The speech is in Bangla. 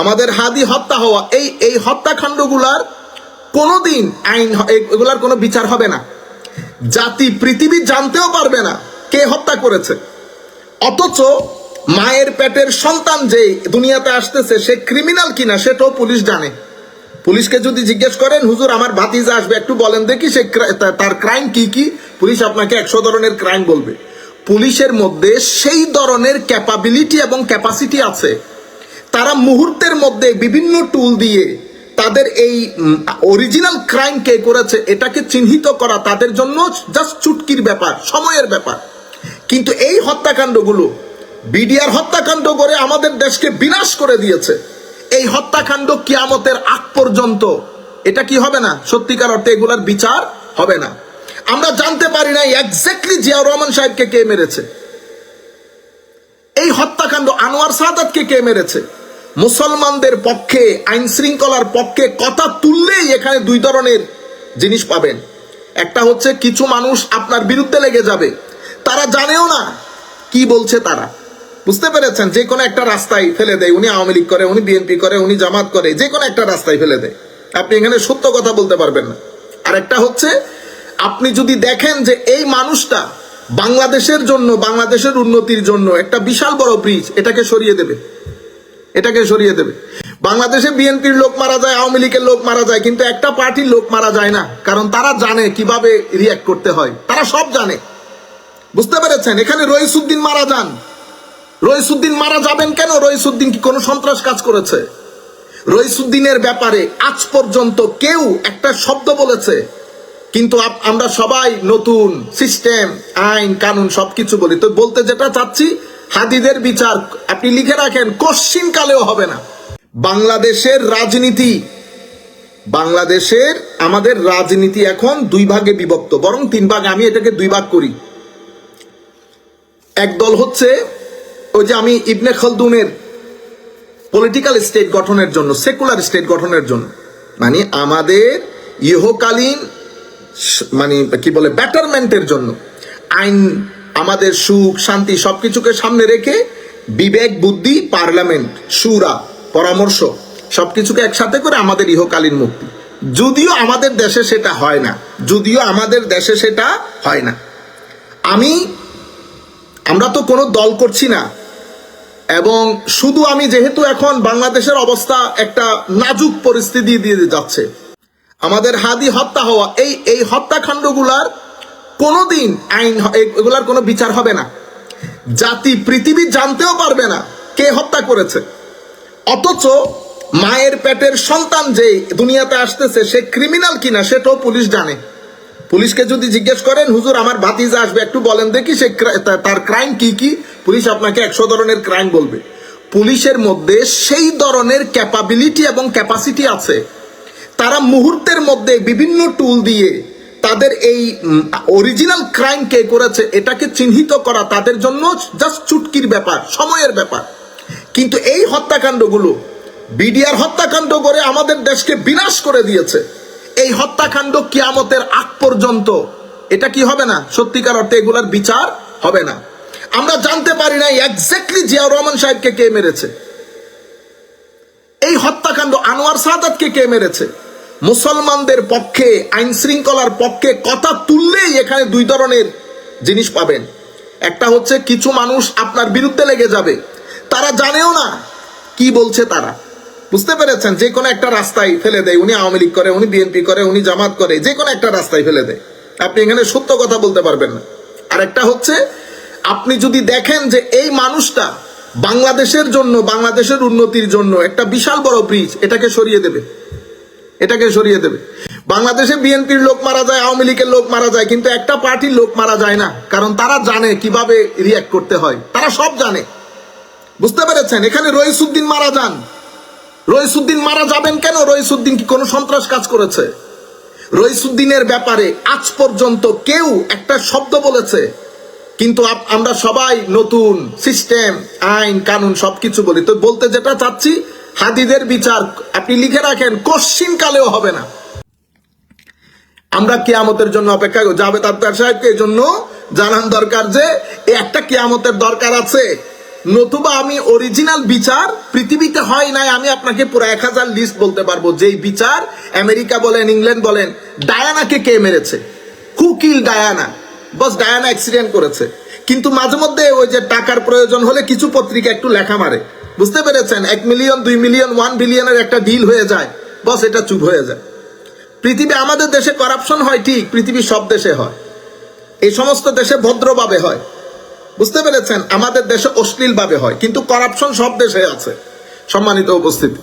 আমাদের হাদি হত্যা হওয়া, এই এই হত্যাকাণ্ডগুলার কোনোদিন আইন এগুলার কোনো বিচার হবে না। জাতি, পৃথিবী জানতেও পারবে না কে হত্যা করেছে। অথচ মায়ের পেটের সন্তান যে দুনিয়াতে আসতেছে, সে ক্রিমিনাল কিনা সেটাও পুলিশ জানে। পুলিশকে যদি জিজ্ঞেস করেন, হুজুর, আমার ভাতিজা আসবে, একটু বলেন দেখি সে তার ক্রাইম কি কি? পুলিশ আপনাকে একশো ধরনের ক্রাইম বলবে। পুলিশের মধ্যে সেই ধরনের ক্যাপাবিলিটি এবং ক্যাপাসিটি আছে। তারা মুহূর্তের মধ্যে বিভিন্ন টুল দিয়ে তাদের এই অরিজিনাল ক্রাইম কে করেছে, এটাকে চিহ্নিত করা তাদের জন্য জাস্ট চুটকির ব্যাপার, সময়ের ব্যাপার। কিন্তু এই হত্যাকাণ্ডগুলো বিডিআর হত্যাকাণ্ড করে আমাদের দেশকে বিনাশ করে দিয়েছে। এই হত্যাকাণ্ড কিয়ামতের আগ পর্যন্ত, এটা কি হবে না? সত্যিকার অর্থে এগুলার বিচার হবে না। আমরা জানতে পারি না এক্স্যাক্টলি জিয়াউর রহমান সাহেবকে কে মেরেছে। এই হত্যাকাণ্ড আনোয়ার সাদাতকে কে মেরেছে? মুসলমানদের পক্ষে, আইন শৃঙ্খলার পক্ষে কথা তুললেই এখানে দুই ধরনের জিনিস পাবেন। একটা হচ্ছে কিছু মানুষ আপনার বিরুদ্ধে লেগে যাবে। তারা জানেও না কি বলছে তারা। বুঝতে পেরেছেন? যে কোনো একটা রাস্তায় ফেলে দেয়, উনি আওয়ামী লীগ করে, উনি বিএনপি করে, উনি জামাত করে, যে কোনো একটা রাস্তায় ফেলে দেয়। আপনি এখানে সত্য কথা বলতে পারবেন না। আর একটা হচ্ছে, আপনি যদি দেখেন যে এই মানুষটা বাংলাদেশের জন্য, বাংলাদেশের উন্নতির জন্য একটা বিশাল বড় ব্রিজ, এটাকে সরিয়ে দেবে। এটাকে সরিয়ে দেবে। বাংলাদেশে বিএনপির লোক মারা যায়, আওয়ামী লীগের লোক মারা যায়, কিন্তু একটা পার্টির লোক মারা যায় না। কারণ তারা জানে কীভাবে রিয়াক্ট করতে হয়। তারা সব জানে। বুঝতে পেরেছেন? এখানে রইসুদ্দিন মারা যান। রইসুদ্দিন মারা যাবেন কেন? রইসুদ্দিন কি কোনো সন্ত্রাস কাজ করেছে? রইসুদ্দিনের ব্যাপারে আজ পর্যন্ত কেউ একটা শব্দ বলেছে। কিন্তু আমরা সবাই নতুন সিস্টেম আইন, কানুন সবকিছু বলি। তো বলতে যেটা চাচ্ছি হাদিদের বিচার আপনি লিখে রাখেন, কশ্চিন কালেও হবে না। বাংলাদেশের রাজনীতি, বাংলাদেশের আমাদের রাজনীতি এখন দুই ভাগে বিভক্ত, বরং তিন ভাগে আমি এটাকে দুই ভাগ করি। এক দল হচ্ছে ওই যে আমি ইবনে খালদুনের পলিটিক্যাল স্টেট গঠনের জন্য সেকুলার স্টেট গঠনের জন্য। মানে আমাদের ইহকালীন মানে কি বলে ব্যাটারমেন্টের জন্য। আইন আমাদের সুখ, শান্তি সবকিছুকে সামনে রেখে বিবেক, বুদ্ধি, পার্লামেন্ট, সুরা, পরামর্শ সবকিছুকে একসাথে করে আমাদের ইহকালীন মুক্তি। যদিও আমাদের দেশে সেটা হয় না, যদিও আমাদের দেশে সেটা হয় না। আমি, আমরা তো কোনো দল করছি না, এবং শুধু আমি যেহেতু এখন বাংলাদেশের অবস্থা একটা নাজুক পরিস্থিতি দিয়ে যাচ্ছে। আমাদের হাদি হত্যা হওয়া, এই এই হত্যাকাণ্ডগুলার কোনোদিন আইন এগুলার কোনো বিচার হবে না। জাতি, পৃথিবী জানতেও পারবে না কে হত্যা করেছে। অথচ মায়ের পেটের সন্তান যে দুনিয়াতে আসতেছে, সে ক্রিমিনাল কিনা সেটাও পুলিশ জানে। পুলিশকে যদি জিজ্ঞেস করেন, হুজুর, আমার ভাতিজা আসবে, একটু বলেন দেখি সে তার ক্রাইম কি কি? পুলিশ আপনাকে একশো ধরনের ক্রাইম বলবে। পুলিশের মধ্যে সেই ধরনের ক্যাপাবিলিটি এবং ক্যাপাসিটি আছে। তারা মুহূর্তের মধ্যে বিভিন্ন টুল দিয়ে তাদের এই অরিজিনাল ক্রাইম কে করেছে, এটাকে চিহ্নিত করা তাদের জন্য জাস্ট চুটকির ব্যাপার, সময়ের ব্যাপার। কিন্তু এই হত্যাকাণ্ডগুলো বিডিআর হত্যাকাণ্ড করে আমাদের দেশকে বিনাশ করে দিয়েছে। এই হত্যাকাণ্ড কিয়ামতের আগ পর্যন্ত, এটা কি হবে না? সত্যিকার অর্থে এগুলার বিচার হবে না। আমরা জানতে পারি না এক্স্যাক্টলি জিয়াউর রহমান সাহেবকে কে মেরেছে। এই হত্যাকাণ্ড আনোয়ার সাদাতকে কে মেরেছে? মুসলমানদের পক্ষে আইন শৃঙ্খলার পক্ষে কথা তুললেই এখানে দুই ধরনের জিনিস পাবেন। একটা হচ্ছে কিছু মানুষ আপনার বিরুদ্ধে লেগে যাবে। তারা জানেও না কি বলছে তারা। বুঝতে পেরেছেন? যে কোনো একটা রাস্তায় ফেলে দেয়, উনি আওয়ামী লীগ করে, উনি বিএনপি করে, উনি জামাত করে, যে কোনো একটা রাস্তায় ফেলে দেয়। আপনি এখানে সত্য কথা বলতে পারবেন না। আর একটা হচ্ছে, আপনি যদি দেখেন যে এই মানুষটা বাংলাদেশের জন্য, বাংলাদেশের উন্নতির জন্য একটা বিশাল বড় ব্রিজ, এটাকে সরিয়ে দেবে। এটাকে সরিয়ে দেবে। বাংলাদেশে বিএনপির লোক মারা যায়, আওয়ামী লীগের লোক মারা যায়, কিন্তু একটা পার্টির লোক মারা যায় না, কারণ তারা জানে কীভাবে রিয়াক্ট করতে হয়। তারা সব জানে। বুঝতে পেরেছেন? এখানে রইসুদ্দিন মারা যান। রইসুদ্দিন মারা যাবেন কেন? রইসুদ্দিন কি কোনো সন্ত্রাস কাজ করেছে? রইসুদ্দিনের ব্যাপারে আজ পর্যন্ত কেউ একটা শব্দ বলেছে, কিন্তু আমরা সবাই নতুন সিস্টেম আইন, কানুন সবকিছু বলি। তো বলতে যেটা চাচ্ছি হাদিদের বিচার আপনি লিখে রাখেন, কশ্চিন কালেও হবে না। আমরা কিয়ামতের জন্য অপেক্ষা জাভেদ আক্তার সাহেবকে এই জন্য জানান দরকার যে একটা কিয়ামতের দরকার আছে। নতুবা আমি অরিজিনাল বিচার পৃথিবীতে হয় নাই, আমি আপনাকে পুরো এক হাজার লিস্ট বলতে পারব। যেই বিচার আমেরিকা বলেন, ইংল্যান্ড বলেন, ডায়ানাকে কে মেরেছে? Who kill Diana? Boss Diana accident করেছে। কিন্তু মাঝে মধ্যে ওই যে টাকার প্রয়োজন হলে কিছু পত্রিকা একটু লেখা মারে। বুঝতে পেরেছেন? এক মিলিয়ন দুই মিলিয়ন ওয়ান বিলিয়নের একটা ডিল হয়ে যায়। বস, এটা চুপ হয়ে যায়। পৃথিবী আমাদের দেশে করাপশন হয় ঠিক, পৃথিবী সব দেশে হয়। এই সমস্ত দেশে ভদ্রভাবে হয়। বুঝতে পেরেছেন? আমাদের দেশে অশ্লীলভাবে হয়, কিন্তু করাপশন সব দেশে আছে। সম্মানিত উপস্থিতি।